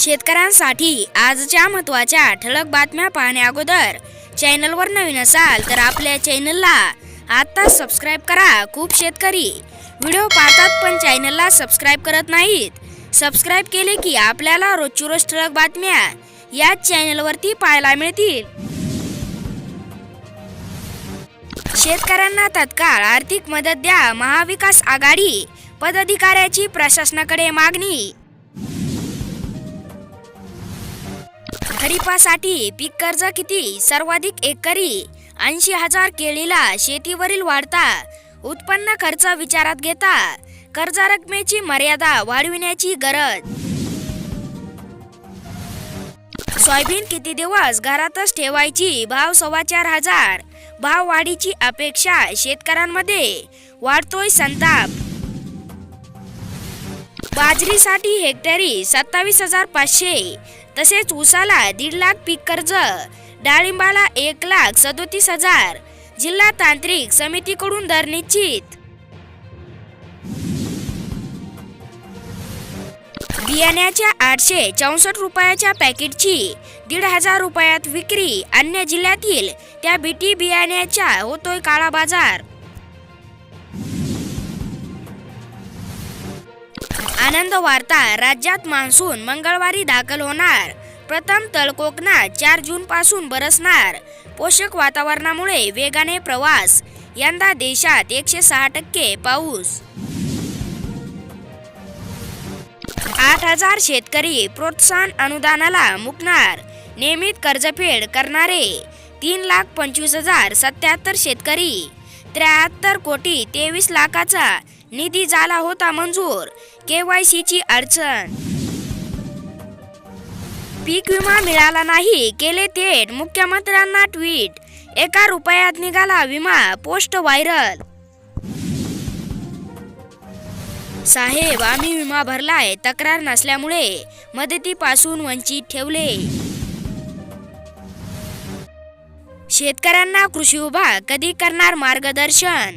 शेतकऱ्यांसाठी आजच्या महत्त्वाच्या ठळक बातम्या पाहण्या अगोदर चॅनलवर नवीन असाल तर आपल्या चॅनलला आत्ता सबस्क्राईब करा खूप शेतकरी. व्हिडिओ पाहतात पण चॅनलला सबस्क्राईब करत नाहीत. सबस्क्राईब केले की आपल्याला रोजची रोज ठळक बातम्या याच चॅनलवरती पाहायला मिळतील. शेतकऱ्यांना तत्काळ आर्थिक मदत द्या. महाविकास आघाडी पदाधिकाऱ्याची प्रशासनाकडे मागणी. खरीपासाठी पीक कर्ज किती? सर्वाधिक एकरी ऐंशी हजार केळीला शेतीवरील वाढता उत्पन्न खर्च विचारात घेता कर्ज रकमेची मर्यादा वाढविण्याची गरज. सोयाबीन किती दिवस घरातच ठेवायची? भाव सव्वा चार हजार. भाव वाढीची अपेक्षा शेतकऱ्यांमध्ये. वाढतोय संताप. बाजरीसाठी हेक्टरी सत्तावीस हजार पाचशे. तसेच ऊसाला दीड लाख पीक कर्ज डाळिंबाला एक लाख सदोतीस हजार. जिल्हा तांत्रिक समितीकडून दर निश्चित. बियाण्याच्या आठशे चौसष्ट रुपयाच्या पॅकेटची दीड हजार रुपयात विक्री अन्य जिल्ह्यातील त्या बीटी बियाण्याच्या होतोय काळा बाजार. आनंद वार्ता राज्यात मान्सून मंगळवारी दाखल होणार. प्रथम तळ कोकणात चार जून पासून बरसणार. पोषक वातावरणामुळे वेगाने प्रवास. यंदा देशात एकशे सहा टक्के पाऊस. आठ हजार शेतकरी प्रोत्साहन अनुदानाला मुकणार. नियमित कर्जफेड करणारे तीन लाख पंचवीस हजार सत्याहत्तर शेतकरी. त्र्याहत्तर कोटी तेवीस लाखाचा निधी झाला होता मंजूर. केवायसीची अडचण. पीक विमा मिळाला नाही केले थेट मुख्यमंत्र्यांना ट्विट. एका रुपयात निघाला विमा पोस्ट व्हायरल. साहेब आम्ही विमा भरलाय तक्रार नसल्यामुळे मदतीपासून वंचित ठेवले. शेतकऱ्यांना कृषी विभाग कधी करणार मार्गदर्शन?